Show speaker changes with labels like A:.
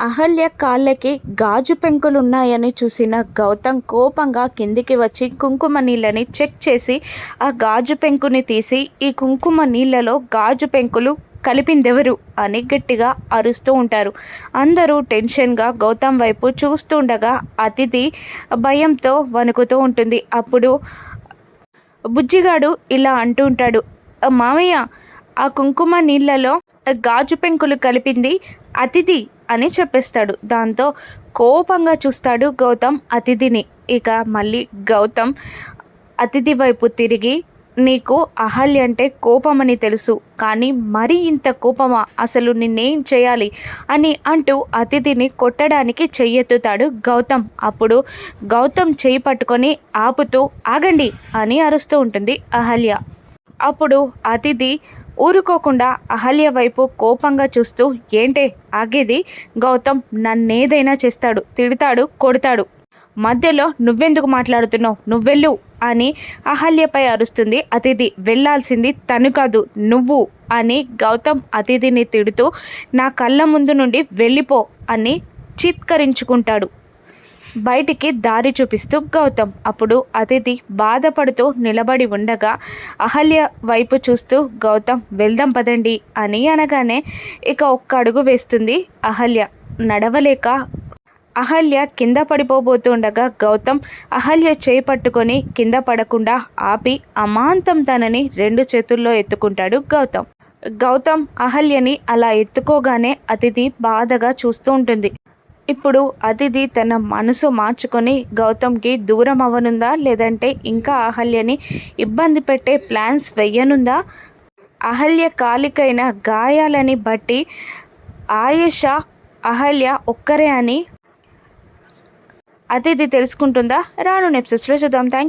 A: అహల్య కాళ్ళకి గాజు పెంకులున్నాయని చూసిన గౌతమ్ కోపంగా కిందికి వచ్చి కుంకుమ నీళ్ళని చెక్ చేసి ఆ గాజు పెంకుని తీసి ఈ కుంకుమ నీళ్ళలో గాజు పెంకులు కలిపిందెవరు? అని గట్టిగా అరుస్తూ ఉంటారు. అందరూ టెన్షన్గా గౌతమ్ వైపు చూస్తుండగా అతిథి భయంతో వణుకుతూ ఉంటుంది. అప్పుడు బుజ్జిగాడు ఇలా అంటూ ఉంటాడు మామయ్య ఆ కుంకుమ నీళ్ళలో గాజు పెంకులు కలిపింది అతిథి అని చెప్పేస్తాడు. దాంతో కోపంగా చూస్తాడు గౌతమ్ అతిథిని. ఇక మళ్ళీ గౌతమ్ అతిథి వైపు తిరిగి నీకు అహల్య అంటే కోపమని తెలుసు కానీ మరీ ఇంత కోపమా? అసలు నిన్నేం చేయాలి? అని అంటూ అతిథిని కొట్టడానికి చెయ్యెత్తుతాడు గౌతమ్. అప్పుడు గౌతమ్ చేయి పట్టుకొని ఆపుతూ ఆగండి అని అరుస్తూ ఉంటుంది అహల్య. అప్పుడు అతిథి ఊరుకోకుండా అహల్య వైపు కోపంగా చూస్తూ ఏంటే ఆగేది? గౌతమ్ నన్నేదైనా చేస్తాడు తిడతాడు కొడతాడు. మధ్యలో నువ్వెందుకు మాట్లాడుతున్నావు? నువ్వెళ్ళు అని అహల్యపై అరుస్తుంది అతిథి. వెళ్ళాల్సింది తను కాదు నువ్వు అని గౌతమ్ అతిథిని తిడుతూ నా కళ్ళ ముందు నుండి వెళ్ళిపో అని చిత్కరించుకుంటాడు. బయటికి దారి చూపిస్తూ గౌతమ్. అప్పుడు అతిథి బాధపడుతూ నిలబడి ఉండగా అహల్య వైపు చూస్తూ గౌతమ్ వెళ్దాం పదండి అని అనగానే ఇక ఒక్క అడుగు వేస్తుంది అహల్య. నడవలేక అహల్య కింద పడిపోబోతుండగా గౌతమ్ అహల్య చేయి పట్టుకొని కింద పడకుండా ఆపి అమాంతం తనని రెండు చేతుల్లో ఎత్తుకుంటాడు గౌతమ్. గౌతమ్ అహల్యని అలా ఎత్తుకోగానే అతిథి బాధగా చూస్తూ ఉంటుంది. ఇప్పుడు అతిథి తన మనసు మార్చుకొని గౌతమ్కి దూరం అవ్వనుందా? లేదంటే ఇంకా అహల్యని ఇబ్బంది పెట్టే ప్లాన్స్ వెయ్యనుందా? అహల్య కాలికైన గాయాలని బట్టి ఆయుష అహల్య ఒక్కరే అని అతిథి తెలుసుకుంటుందా? రాను నెప్సెస్లో చూద్దాం. థ్యాంక్